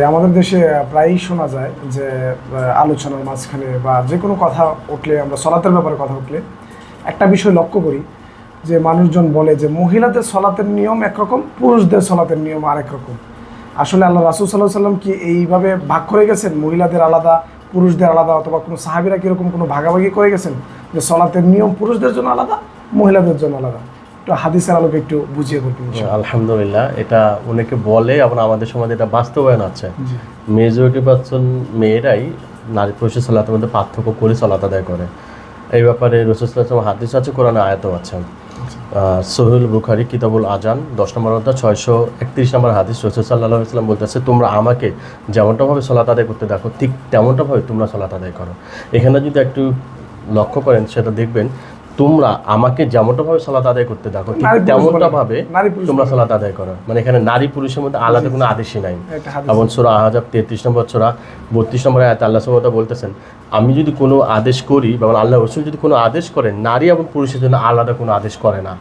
আমাদের দেশে প্রায়ই শোনা যায় যে আলোচনার মাঝখানে বা যে কোনো কথা উঠলে আমরা, সলাতের ব্যাপারে কথা উঠলে, একটা বিষয় লক্ষ্য করি যে, মানুষজন বলে যে, মহিলাদের সলাতের নিয়ম একরকম, পুরুষদের সলাতের নিয়ম আরেক রকম। আসলে আল্লাহ রাসুল সাল্লাহ সাল্লাম কি এইভাবে ভাগ করে গেছেন? মহিলাদের আলাদা, পুরুষদের আলাদা, অথবা কোনো সাহাবিরা কীরকম কোনো ভাগাভাগি করে গেছেন? যে, সলাতের নিয়ম পুরুষদের জন্য আলাদা, মহিলাদের জন্য আলাদা। একটু হাদিসের আলোকে একটু বুঝিয়ে বলবেন আলহামদুলিল্লাহ এটা অনেকে বলে এবং আমাদের সমাজে এটা বাস্তবায়ন আছে। মেজরিটি পার্সন মেয়েরাই নারী পুরুষের সলাতের মধ্যে পার্থক্য করে সলাত আদায় করে। এই ব্যাপারে রসুলাম হাদিস আছে কোরআনে আয়াতও আছে। সোহেল বুখারি কিতাবুল আজান দশ নম্বর অধ্যায় ছয়শো একত্রিশ নম্বর হাদিস রসুল সাল্লাহ ইসলাম বলতেছে তোমরা আমাকে যেমনটাভাবে সলাত আদায় করতে দেখো ঠিক তেমনটাভাবে তোমরা সলাত আদায় করো। এখানে যদি একটু লক্ষ্য করেন সেটা দেখবেন তোমরা আমাকে যেমনটা ভাবে সালাত আদায় করতে দেখো তেমনটা ভাবে তোমরা সালাত আদায় করো। মানে এখানে নারী পুরুষের মধ্যে আলাদা কোনো আদেশই নাই। এবং সোরা আহাজাব তেত্রিশ নম্বর সোরা বত্রিশ নম্বর আয়াত আল্লাহ সুমতা বলতেছেন আমি যদি কোনো আদেশ করি বা আল্লাহ রসুল যদি কোনো আদেশ করেন নারী এবং পুরুষের জন্য আলাদা কোনো আদেশ করে না।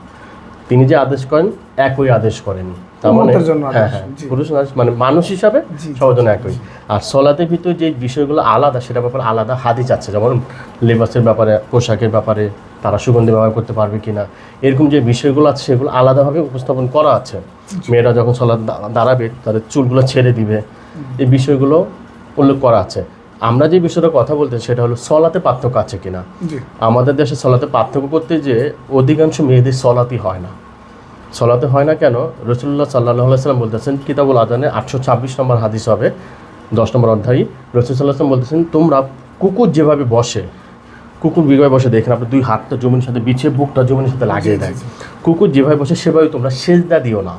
তিনি যে আদেশ করেন একই আদেশ করেন। তার মানে হ্যাঁ হ্যাঁ পুরুষ মানে মানুষ হিসাবে সবার জন্য একই। আর সলাতের ভিতরে যে বিষয়গুলো আলাদা সেটা ব্যাপারে আলাদা হাদিস আছে। যেমন লেবাসের ব্যাপারে পোশাকের ব্যাপারে তারা সুগন্ধি ব্যবহার করতে পারবে কিনা। এরকম যে বিষয়গুলো আছে সেগুলো আলাদাভাবে উপস্থাপন করা আছে। মেয়েরা যখন সলাদ দাঁড়াবে তাদের চুলগুলো ছেড়ে দিবে। এই বিষয়গুলো উল্লেখ করা আছে। আমরা যে বিষয়টা কথা বলতে সেটা হলো সলাতে পার্থক্য আছে কিনা? আমাদের দেশে সলাতে পার্থক্য করতে যে অধিকাংশ মেয়েদের সলাতি হয় না। সলাতে হয় না কেন? রসুল্লাহ সাল্লাহ সাল্লাম বলতেছেন কিতাবুল আদানে আটশো ছাব্বিশ নম্বর হাদিস হবে দশ নম্বর অধ্যায়ী রসুল সাল্লাহ সাল্লাম বলতেছেন তোমরা কুকুর যেভাবে বসে কুকুর যেভাবে বসে দেখেন আপনি দুই হাতটা জমিনের সাথে বিছিয়ে বুকটা জমিনের সাথে লাগিয়ে দেয়। কুকুর যেভাবে বসে সেভাবে তোমরা সেজদা দিও না।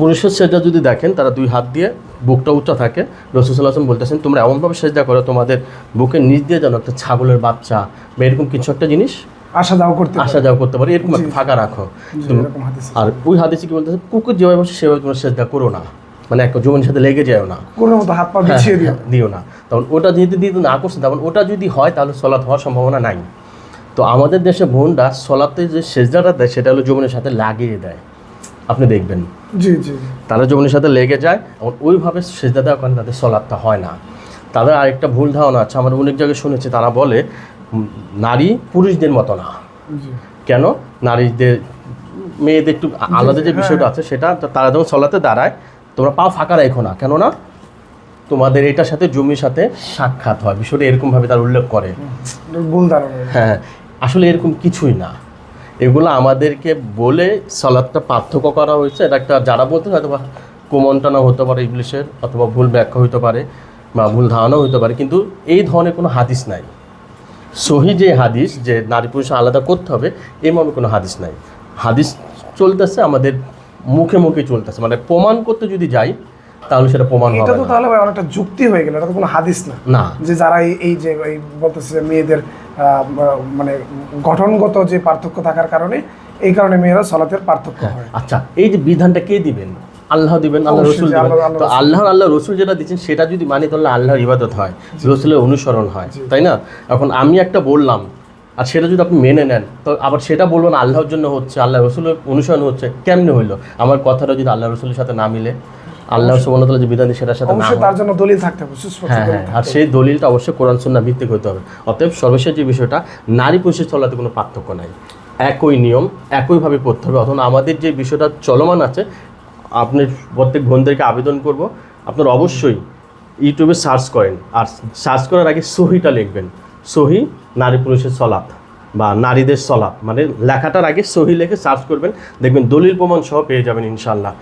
পুরুষের সেজদা যদি দেখেন তারা দুই হাত দিয়ে বুকটা উঁচা থাকে। রসুল্লাহ আসলাম বলতেছেন তোমরা এমনভাবে সেজদা করো তোমাদের বুকের নিচ দিয়ে যেন একটা ছাগলের বাচ্চা বা এরকম কিছু একটা জিনিস আসা যাওয়া করতে আসা যাওয়া করতে পারে এরকম একটা ফাঁকা রাখো। আর ওই হাদিসে কি বলতেছে কুকুর যেভাবে বসে সেভাবে তোমরা সেজদা করো না। মানে একটা জমির সাথে লেগে যাও না। কোনো মতো হাত পা বিছিয়ে দিও। হ্যাঁ, দিও না। তখন ওটা যদি দিতে না করছে তখন ওটা যদি হয় তাহলে সলাৎ হওয়ার সম্ভাবনা নাই। তো আমাদের দেশে বোনরা সলাতে যে সেজদাটা দেয় সেটা হলো জমিনের সাথে লাগিয়ে দেয়। আপনি দেখবেন। জি জি। তারা জমিনের সাথে লেগে যায় এবং ওইভাবে সেজদা দেওয়ার কারণে তাদের সলাৎটা হয় না। তাদের আরেকটা ভুল ধারণা আছে আমরা অনেক জায়গায় শুনেছি তারা বলে নারী পুরুষদের মতো না। কেন? নারীদের মেয়েদের একটু আলাদা যে বিষয়টা আছে সেটা তারা যখন সলাতে দাঁড়ায় তোমরা পা ফাঁকা রেখো না। কেননা তোমাদের এটার সাথে জমির সাথে সাক্ষাৎ হয়। বিষয়টা এরকমভাবে তার উল্লেখ করে। হ্যাঁ আসলে এরকম কিছুই না। এগুলো আমাদেরকে বলে সলাদটা পার্থক্য করা হয়েছে। এটা একটা যারা বলতে হয়তো কোমনটানা হতে পারে ইংলিশের অথবা ভুল ব্যাখ্যা হতে পারে, বা ভুল ধারণা হতে পারে, কিন্তু এই ধরনের কোনো হাদিস নাই। সহি যে হাদিস, যে নারী পুরুষ আলাদা করতে হবে মর্মে কোনো হাদিস নাই। হাদিস চলতেছে, আমাদের মুখে মুখে চলতেছে। মানে প্রমাণ করতে যদি যাই তাহলে সেটা প্রমাণ হবে এটা তো তাহলে ভাই অনেকটা যুক্তি হয়ে গেল এটা তো কোনো হাদিস না। না। যে যারা এই- যে এই বলতেছে যে মেয়েদের মানে গঠনগত যে পার্থক্য থাকার কারণে এই কারণে মেয়েরা সলাতের পার্থক্য হয় আচ্ছা এই যে বিধানটা কে দিবেন? আল্লাহ দিবেন আল্লাহ রসুল দিবেন। তো আল্লাহ আল্লাহ রসুল। যেটা দিচ্ছেন সেটা যদি মানি তাহলে আল্লাহর ইবাদত হয় রসুলের অনুসরণ হয় তাই না? এখন আমি একটা বললাম আর সেটা যদি আপনি মেনে নেন তো আবার সেটা বলবেন আল্লাহর জন্য হচ্ছে আল্লাহ রসুলের অনুসরণ হচ্ছে কেমনে হইল? আমার কথাটা যদি আল্লাহ রসুলের সাথে না মিলে আল্লাহ সুবহানাহু যে বিধান সেটার সাথে অবশ্যই তার জন্য দলিল থাকতে হবে সুস্পষ্ট হ্যাঁ হ্যাঁ আর সেই দলিলটা অবশ্যই কোরআন সুন্নাহ ভিত্তিক হতে হবে। অতএব সর্বশেষ যে বিষয়টা নারী পুরুষের চলাতে কোনো পার্থক্য নাই। একই নিয়ম একইভাবে পড়তে হবে। অথবা আমাদের যে বিষয়টা চলমান আছে আপনি প্রত্যেক বোনদেরকে আবেদন করব। আপনার অবশ্যই ইউটিউবে সার্চ করেন। আর সার্চ করার আগে সহিটা লিখবেন। সহি নারী পুরুষের সলাপ বা নারীদের সলাপ মানে লেখাটার আগে সহি লেখে সার্চ করবেন। দেখবেন দলিল প্রমাণ সহ পেয়ে যাবেন ইনশাল্লাহ